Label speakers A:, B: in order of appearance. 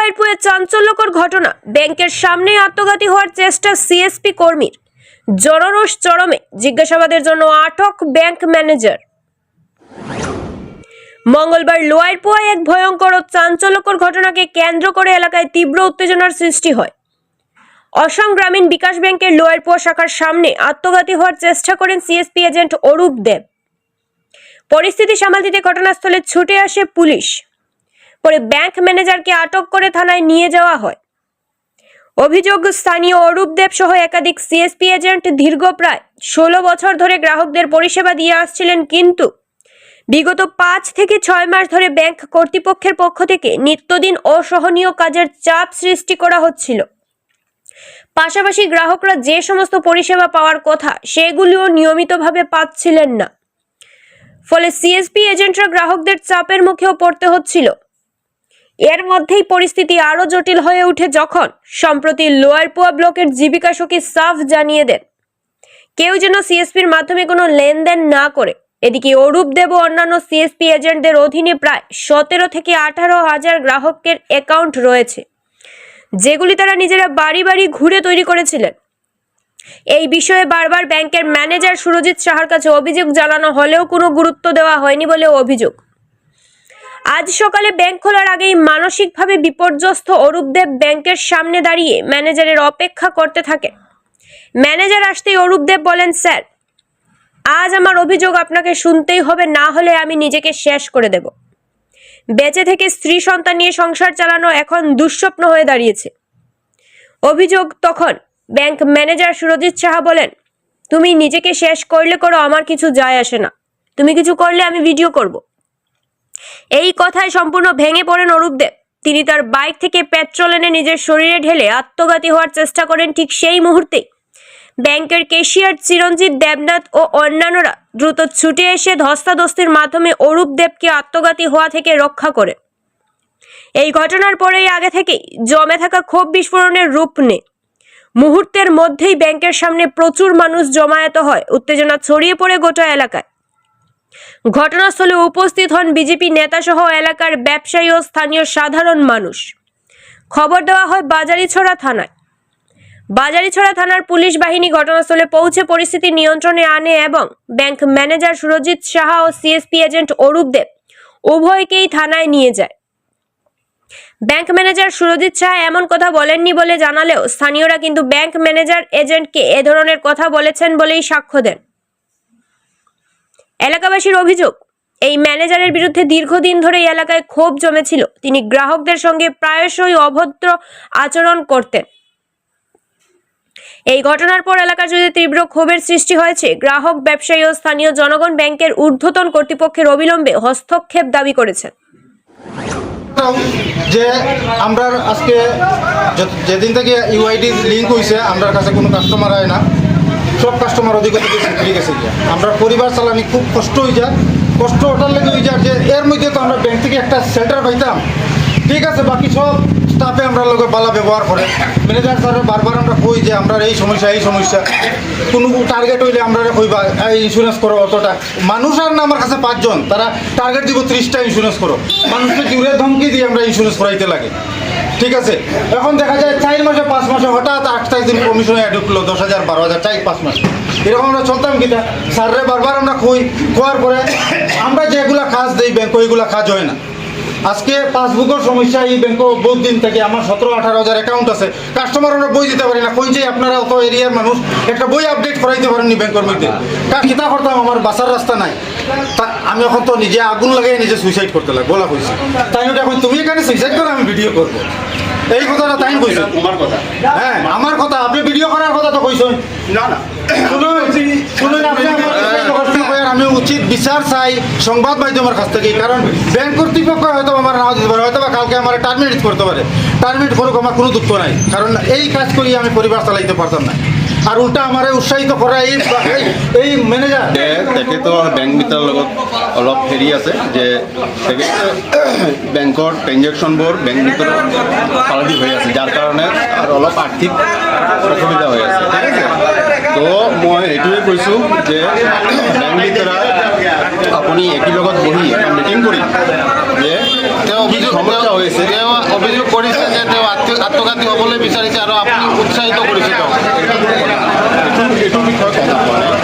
A: লোয়ারপুরে চাঞ্চল্যকর ঘটনা। ব্যাংকের সামনেই আত্মঘাতী হওয়ার চেষ্টা সিএসপি কর্মীর। জনরোষ চরমে, জিজ্ঞাসাবাদের জন্য আটক ব্যাংক ম্যানেজার। মঙ্গলবার লোয়ারপুয়ায় এক ভয়ঙ্কর ও চাঞ্চল্যকর ঘটনাকে কেন্দ্র করে এলাকায় তীব্র উত্তেজনার সৃষ্টি হয়। অসম গ্রামীণ বিকাশ ব্যাংকের লোয়ারপুয়া শাখার সামনে আত্মঘাতী হওয়ার চেষ্টা করেন সিএসপি এজেন্ট অরূপ দেব। পরিস্থিতি সামাল দিতে ঘটনাস্থলে ছুটে আসে পুলিশ। পরে ব্যাংক ম্যানেজারকে আটক করে থানায় নিয়ে যাওয়া হয়। অভিযোগ, স্থানীয় অরূপ দেব সহ একাধিক সিএসপি এজেন্ট দীর্ঘ প্রায় ষোলো বছর ধরে গ্রাহকদের পরিষেবা দিয়ে আসছিলেন কিন্তু বিগত পাঁচ থেকে ছয় মাস ধরে ব্যাংক কর্তৃপক্ষের পক্ষ থেকে নিত্যদিন অসহনীয় কাজের চাপ সৃষ্টি করা হচ্ছিল। পাশাপাশি গ্রাহকরা যে সমস্ত পরিষেবা পাওয়ার কথা সেগুলিও নিয়মিতভাবে পাচ্ছিলেন না। ফলে সিএসপি এজেন্টরা গ্রাহকদের চাপের মুখেও পড়তে হচ্ছিল। এর মধ্যেই পরিস্থিতি আরও জটিল হয়ে ওঠে যখন সম্প্রতি লোয়ারপুয়া ব্লকের জীবিকা সখী সাফ জানিয়ে দেন। কেউ যেন সিএসপির মাধ্যমে কোনো লেনদেন না করে। এদিকে অরূপ দেব অন্যান্য সিএসপি এজেন্টদের অধীনে প্রায় সতেরো থেকে আঠারো হাজার গ্রাহকের অ্যাকাউন্ট রয়েছে, যেগুলি তারা নিজেরা বাড়ি বাড়ি ঘুরে তৈরি করেছিলেন। এই বিষয়ে বারবার ব্যাংকের ম্যানেজার সুরজিৎ সাহার কাছে অভিযোগ জানানো হলেও কোনো গুরুত্ব দেওয়া হয়নি বলে অভিযোগ। আজ সকালে ব্যাংক খোলার আগেই মানসিকভাবে বিপর্যস্ত অরূপদেব ব্যাংকের সামনে দাঁড়িয়ে ম্যানেজারের অপেক্ষা করতে থাকে ম্যানেজার আসতেই অরূপদেব বলেন, স্যার, আজ আমার অভিযোগ আপনাকে শুনতেই হবে, না হলে আমি নিজেকে শেষ করে দেব। বেঁচে থেকে স্ত্রী সন্তান নিয়ে সংসার চালানো এখন দুঃস্বপ্ন হয়ে দাঁড়িয়েছে। অভিযোগ তখন ব্যাংক ম্যানেজার সুরজিৎ সাহা বলেন, তুমি নিজেকে শেষ করলে করো আমার কিছু যায় আসে না। তুমি কিছু করলে আমি ভিডিও করব। এই কথায় সম্পূর্ণ ভেঙে পড়েন অরূপদেব তিনি তার বাইক থেকে পেট্রোল এনে নিজের শরীরে ঢেলে আত্মঘাতী হওয়ার চেষ্টা করেন ঠিক সেই মুহূর্তেই। ব্যাংকের কেশিয়ার চিরঞ্জিত দেবনাথ ও অন্যান্যরা দ্রুত ছুটে এসে ধস্তাধস্তির মাধ্যমে অরূপ দেবকে আত্মঘাতী হওয়া থেকে রক্ষা করে। এই ঘটনার পরেই আগে থেকেই জমে থাকা ক্ষোভ বিস্ফোরণের রূপ নেয় মুহূর্তের মধ্যেই ব্যাংকের সামনে প্রচুর মানুষ জমায়েত হয়। উত্তেজনা ছড়িয়ে পড়ে গোটা এলাকায়। ঘটনাস্থলে উপস্থিত হন বিজেপি নেতাসহ এলাকার ব্যবসায়ী ও স্থানীয় সাধারণ মানুষ। খবর দেওয়া হয় বাজারিছড়া থানায়। বাজারিছড়া থানার পুলিশ বাহিনী ঘটনাস্থলে পৌঁছে পরিস্থিতি নিয়ন্ত্রণে আনে এবং ব্যাংক ম্যানেজার সুরজিৎ সাহা ও সিএসপি এজেন্ট অরূপ দেব উভয়কেই থানায় নিয়ে যায়। ব্যাংক ম্যানেজার সুরজিৎ শাহ এমন কথা বলেননি বলে জানালেও স্থানীয়রা কিন্তু ব্যাংক ম্যানেজার এজেন্টকে এ ধরনের কথা বলেছেন বলেই সাক্ষ্য দেন। এলাকাবাসীর অভিযোগ, এই ম্যানেজারের বিরুদ্ধে দীর্ঘদিন ধরে এই এলাকায় ক্ষোভ জমেছিল। তিনি গ্রাহকদের সঙ্গে প্রায়শই অভদ্র আচরণ করতেন। এই ঘটনার পর এলাকা জুড়ে তীব্র ক্ষোভের সৃষ্টি হয়েছে, গ্রাহক, ব্যবসায়ী ও স্থানীয় জনগণ ব্যাংকের ঊর্ধ্বতন কর্তৃপক্ষের অবিলম্বে হস্তক্ষেপ দাবি করেছেন।
B: যে আমরা আজকে যেদিন থেকে ইউআইডি লিঙ্ক হয়েছে আমরা কাছে কোনো কাস্টমার হয় না। সব কাস্টমার অধিকার ঠিক আছে আমরা পরিবার চালানি খুব কষ্ট হয়ে যায় কষ্ট ওটার লেগে হয়ে যায় যে এর মধ্যে তো আমরা ব্যাংক থেকে একটা সেন্টার পাইতাম। ঠিক আছে, বাকি সব স্টাফে আমরা লোক বালা ব্যবহার করে। ম্যানেজার স্যার বারবার আমরা কই যে আমরা এই সমস্যা এই সমস্যা। কোনো টার্গেট হইলে আমরা কইবা এই ইন্স্যুরেন্স করো অতটা। মানুষ আর না, আমার কাছে পাঁচজন, তারা টার্গেট দিব ত্রিশটা ইন্স্যুরেন্স করো। মানুষকে জুড়ে ধমকি দিয়ে আমরা ইন্স্যুরেন্স করাইতে লাগে। ঠিক আছে, এখন দেখা যায় চার মাসে, পাঁচ মাসে হঠাৎ কমিশনে ঢুকলো দশ হাজার বারো হাজার চার পাঁচ মাস। এরকম আমরা চলতাম কিনা স্যাররে বারবার আমরা কোয়ার পরে আমরা যেগুলা কাজ দিই ব্যাংক ওইগুলা কাজ হয় না। আজকে পাসবুকের সমস্যা এই ব্যাংক বহুত দিন থেকে আমার সতেরো আঠারো হাজার অ্যাকাউন্ট আছে। কাস্টমার আমরা বই দিতে পারি না। কোন যে আপনারা অত এরিয়ার মানুষ একটা বই আপডেট করাইতে পারেননি ব্যাংকের মধ্যে। কিতা করতাম আমার বাসার রাস্তা নাই। তা আমি এখন তো নিজে আগুন লাগাই নিজে সুইসাইড করতে লাগে বলা কইছি তাই এখন তুমি এখানে সুইসাইড করো আমি ভিডিও করব। এই কথাটা তাই
C: কথা।
B: হ্যাঁ আমার কথা। কথা কইছেন
C: না না।
B: শুনুন আমি উচিত বিচার চাই সংবাদ মাধ্যমের কাছ থেকে কারণ ব্যাংক কর্তৃপক্ষ হয়তো আমার নাও দিতে পারে হয়তো বা কালকে আমার টার্মিনেট করতে পারে। টার্মিনেট করুক আমার কোনো দুঃখ নাই কারণ এই কাজ করি আমি পরিবার চালাইতে পারতাম না। আর উল্টা আমার উৎসাহিত করা এই এই- ম্যানেজার
C: যে তেখেতৰ বেংক মিটাৰৰ লগত অলপ হেৰি আছে যে তেখেতে বেংকৰ ট্ৰেনজেকশ্যনবোৰ বেংক হৈ আছে যাৰ কাৰণে আৰু অলপ আৰ্থিক অসুবিধা হৈ আছে। তো মই এইটোৱে কৈছোঁ যে বেংক মিটাৰা আপুনি একেলগত বহি মিটিং কৰি যে
D: তেওঁ অভিযোগ
C: সমস্যা হৈ আছে।
D: তেওঁ অভিযোগ কৰিছে যে
C: বিচাৰিছে আৰু আপুনি উৎসাহিত কৰিছে তেওঁক
E: এইটো এইটো বিষয়ে কথা কোৱা নাই।